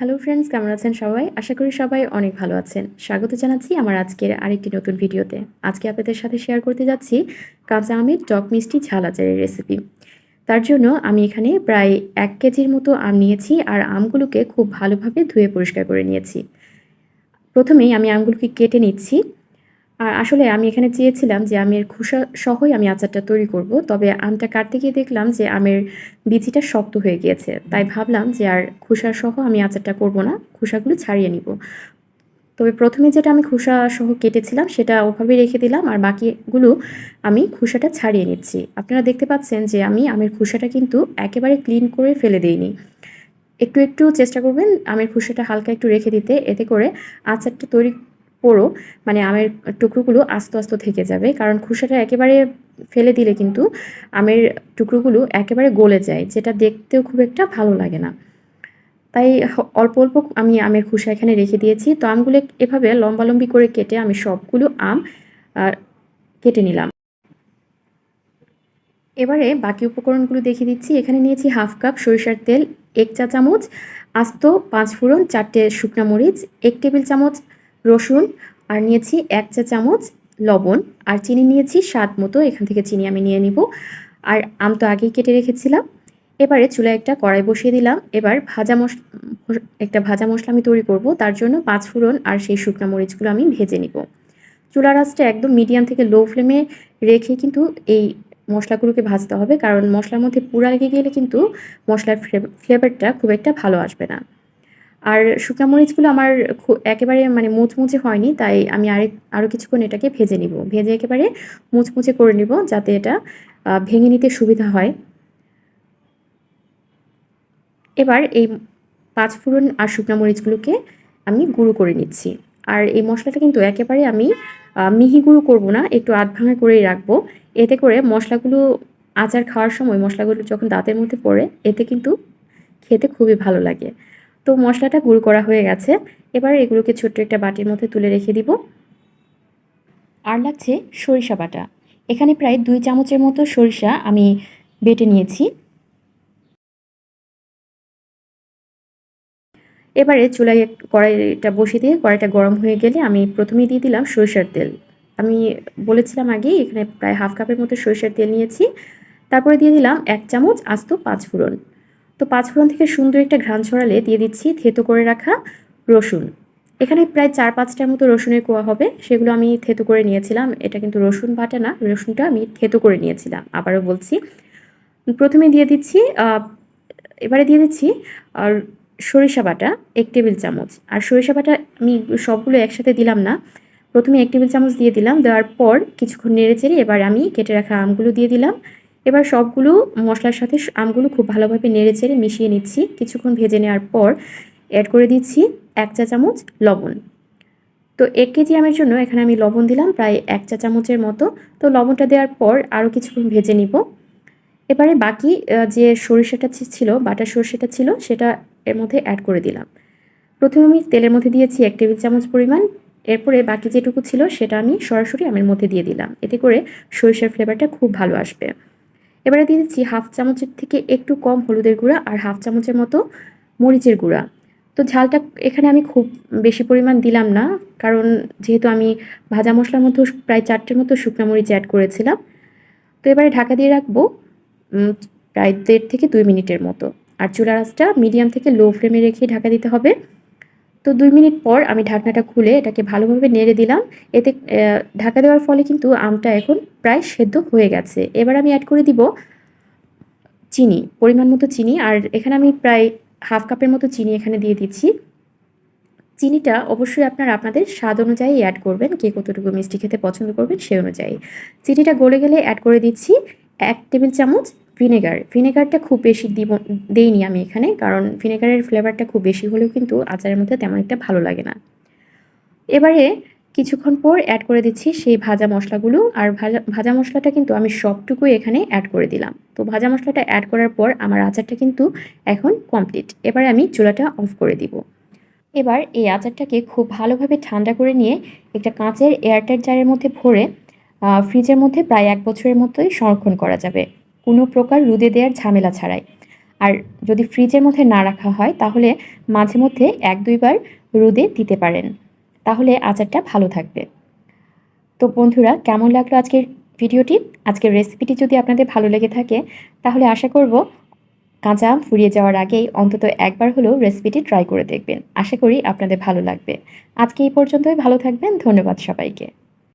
Hello friends কেমন আছেন সবাই? আশা করি সবাই অনেক ভালো আছেন। স্বাগত জানাচ্ছি আমার আজকের আরেকটি নতুন ভিডিওতে। আজকে আপনাদের সাথে শেয়ার করতে যাচ্ছি কাঁচা আমের টক মিষ্টি ঝাল আচারের রেসিপি তার জন্য আমি এখানে প্রায় এক কেজির মতো আম নিয়েছি আর আমগুলোকে খুব ভালোভাবে ধুয়ে পরিষ্কার করে নিয়েছি। প্রথমেই আমি আমগুলোকে কেটে নিচ্ছি। আর আসলে আমি এখানে চেয়েছিলাম যে আমের খোসা সহই আমি আচারটা তৈরি করব, তবে আমটা কাটতে গিয়ে দেখলাম যে আমের বিচিটা শক্ত হয়ে গিয়েছে। তাই ভাবলাম যে আর খোসা সহ আমি আচারটা করব না, খোসাগুলো ছাড়িয়ে নিব। তবে প্রথমে যেটা আমি খোসা সহ কেটেছিলাম সেটা ওভাবে রেখে দিলাম আর বাকিগুলো আমি খোসাটা ছাড়িয়ে নিচ্ছি। আপনারা দেখতে পাচ্ছেন যে আমি আমের খোসাটা কিন্তু একেবারে ক্লিন করে ফেলে দিইনি। একটু একটু চেষ্টা করবেন আমের খোসাটা হালকা একটু রেখে দিতে, এতে করে আচারটা তৈরি পুরো মানে আমের টুকরোগুলো আস্তে আস্তে থেকে যাবে। কারণ খোসাটা একেবারে ফেলে দিলে কিন্তু আমের টুকরোগুলো একেবারে গলে যায়, যেটা দেখতেও খুব একটা ভালো লাগে না। তাই অল্প অল্প আমি আমের খোসা এখানে রেখে দিয়েছি। তো আমগুলো এভাবে লম্বালম্বি করে কেটে আমি সবগুলো আম কেটে নিলাম। এবারে বাকি উপকরণগুলো দেখিয়ে দিচ্ছি। এখানে নিয়েছি হাফ কাপ সরিষার তেল, এক চা চামচ আস্ত পাঁচ ফোড়ন, চারটে শুকনো মরিচ, এক টেবিল চামচ রসুন, আর নিয়েছি এক চা চামচ লবণ, আর চিনি নিয়েছি স্বাদ মতো, এখান থেকে চিনি আমি নিয়ে নিব। আর আম তো আগেই কেটে রেখেছিলাম। এবারে চুলায় একটা কড়াই বসিয়ে দিলাম। এবার ভাজা মশ, একটা ভাজা মশলা আমি তৈরি করব। তার জন্য পাঁচ ফোড়ন আর সেই শুকনো মরিচগুলো আমি ভেজে নিব। চুলার আঁচটা একদম মিডিয়াম থেকে লো ফ্লেমে রেখে কিন্তু এই মশলাগুলোকে ভাজতে হবে। কারণ মশলার মধ্যে পুরা লেগে গেলে কিন্তু মশলার ফ্লেভারটা খুব একটা ভালো আসবে না। আর শুকনো মরিচগুলো আমার একেবারে মানে মুচমুচে হয়নি, তাই আমি আরেক আরও কিছুক্ষণ এটাকে ভেজে নিব। ভেজে একেবারে মুচমুচে করে নিব যাতে এটা ভেঙে নিতে সুবিধা হয়। এবার এই পাঁচ ফোড়ন আর শুকনো মরিচগুলোকে আমি গুঁড়ো করে নিচ্ছি। আর এই মশলাটা কিন্তু একেবারে আমি মিহি গুঁড়ো করব না, একটু আধ ভাঙা করেই রাখব। এতে করে মশলাগুলো, আচার খাওয়ার সময় মশলাগুলো যখন দাঁতের মধ্যে পড়ে, এতে কিন্তু খেতে খুবই ভালো লাগে। তো মশলাটা গুঁড়ো করা হয়ে গেছে। এবার এগুলোকে ছোট্ট একটা বাটির মধ্যে তুলে রেখে দিব। আর লাগছে সরিষা বাটা। এখানে প্রায় দুই চামচের মতো সরিষা আমি বেটে নিয়েছি। এবারে চুলায় কড়াইটা বসিয়ে দিয়ে কড়াইটা গরম হয়ে গেলে আমি প্রথমেই দিয়ে দিলাম সরিষার তেল। আমি বলেছিলাম আগে এখানে প্রায় হাফ কাপের মতো সরিষার তেল নিয়েছি। তারপরে দিয়ে দিলাম এক চামচ আস্ত পাঁচ ফোড়ন তো পাঁচফোড়ন থেকে সুন্দর একটা ঘ্রাণ ছড়ালে দিয়ে দিচ্ছি থেতো করে রাখা রসুন। এখানে প্রায় চার পাঁচটার মতো রসুনের কোয়া হবে, সেগুলো আমি থেতো করে নিয়েছিলাম। এটা কিন্তু রসুন বাটা না, রসুনটা আমি থেতো করে নিয়েছিলাম। আবারও বলছি, প্রথমে দিয়ে দিচ্ছি এবারে দিয়ে দিচ্ছি আর সরিষা বাটা এক টেবিল চামচ। আর সরিষা বাটা আমি সবগুলো একসাথে দিলাম না, প্রথমে এক টেবিল চামচ দিয়ে দিলাম। দেওয়ার পর কিছুক্ষণ নেড়ে চেড়ে এবার আমি কেটে রাখা আমগুলো দিয়ে দিলাম। এবার সবগুলো মশলার সাথে আমগুলো খুব ভালোভাবে নেড়ে চেড়ে মিশিয়ে নিচ্ছি। কিছুক্ষণ ভেজে নেওয়ার পর অ্যাড করে দিচ্ছি এক চা চামচ লবণ। তো এক কেজি আমের জন্য এখানে আমি লবণ দিলাম, প্রায় এক চা চামচের মতো। তো লবণটা দেওয়ার পর আরও কিছুক্ষণ ভেজে নিব। এবারে বাকি যে সরিষাটা ছিল বাটার সরিষাটা ছিল, সেটা এর মধ্যে অ্যাড করে দিলাম। প্রথমে আমি তেলের মধ্যে দিয়েছি এক টেবিল চামচ পরিমাণ। এরপরে বাকি যেটুকু ছিল, সেটা আমি সরাসরি আমের মধ্যে দিয়ে দিলাম। এতে করে সরিষার ফ্লেভারটা খুব ভালো আসবে। এবারে দিয়ে দিচ্ছি হাফ চামচের থেকে একটু কম হলুদের গুঁড়া আর হাফ চামচের মতো মরিচের গুঁড়া। তো ঝালটা এখানে আমি খুব বেশি পরিমাণ দিলাম না, কারণ যেহেতু আমি ভাজা মশলার মধ্যে প্রায় চারটের মতো শুকনো মরিচ অ্যাড করেছিলাম। তো এবারে ঢাকা দিয়ে রাখব প্রায় দেড় থেকে দুই মিনিটের মতো। আর চুলা রাসটা মিডিয়াম থেকে লো ফ্লেমে রেখে ঢাকা দিতে হবে। তো দুই মিনিট পর আমি ঢাকনাটা খুলে এটাকে ভালোভাবে নেড়ে দিলাম। এতে ঢাকা দেওয়ার ফলে কিন্তু আমটা এখন প্রায় সেদ্ধ হয়ে গেছে। এবার আমি অ্যাড করে দিব চিনি, পরিমাণ মতো চিনি। আর এখানে আমি প্রায় হাফ কাপের মতো চিনি এখানে দিয়ে দিচ্ছি। চিনিটা অবশ্যই আপনারা আপনাদের স্বাদ অনুযায়ী অ্যাড করবেন, কে কতটুকু মিষ্টি খেতে পছন্দ করবেন সে অনুযায়ী। চিনিটা গলে গেলে অ্যাড করে দিচ্ছি এক টেবিল চামচ ভিনেগার, ভিনেগারটা খুব বেশি দিব, দেইনি আমি এখানে, কারণ ভিনেগারের ফ্লেভারটা খুব বেশি হলেও কিন্তু আচারের মধ্যে তেমন একটা ভালো লাগে না। এবারে কিছুক্ষণ পর অ্যাড করে দিচ্ছি সেই ভাজা মশলাগুলো, আর ভাজা ভাজা মশলাটা কিন্তু আমি সবটুকুই এখানে অ্যাড করে দিলাম। তো ভাজা মশলাটা অ্যাড করার পর আমার আচারটা কিন্তু এখন কমপ্লিট এবার আমি চুলাটা অফ করে দিব। এবার এই আচারটাকে খুব ভালোভাবে ঠান্ডা করে নিয়ে একটা কাঁচের এয়ারটাইট জারের মধ্যে ভরে ফ্রিজের মধ্যে প্রায় এক বছরের মতোই সংরক্ষণ করা যাবে। কোনো প্রকার রুদে দেওয়ার ঝামেলা ছাড়াই। আর যদি ফ্রিজের মধ্যে না রাখা হয়, তাহলে মাঝে মধ্যে এক দুইবার রোদে দিতে পারেন। তাহলে আচারটা ভালো থাকবে। তো বন্ধুরা, কেমন লাগল আজকের ভিডিওটি? আজকের রেসিপিটি যদি আপনাদের ভালো লেগে থাকে, তাহলে আশা করব কাঁচা আম ফুরিয়ে যাওয়ার আগেই অন্তত একবার হলেও রেসিপিটি ট্রাই করে দেখবেন। আশা করি আপনাদের ভালো লাগবে। আজকে এই পর্যন্তই, ভালো থাকবেন, ধন্যবাদ সবাইকে।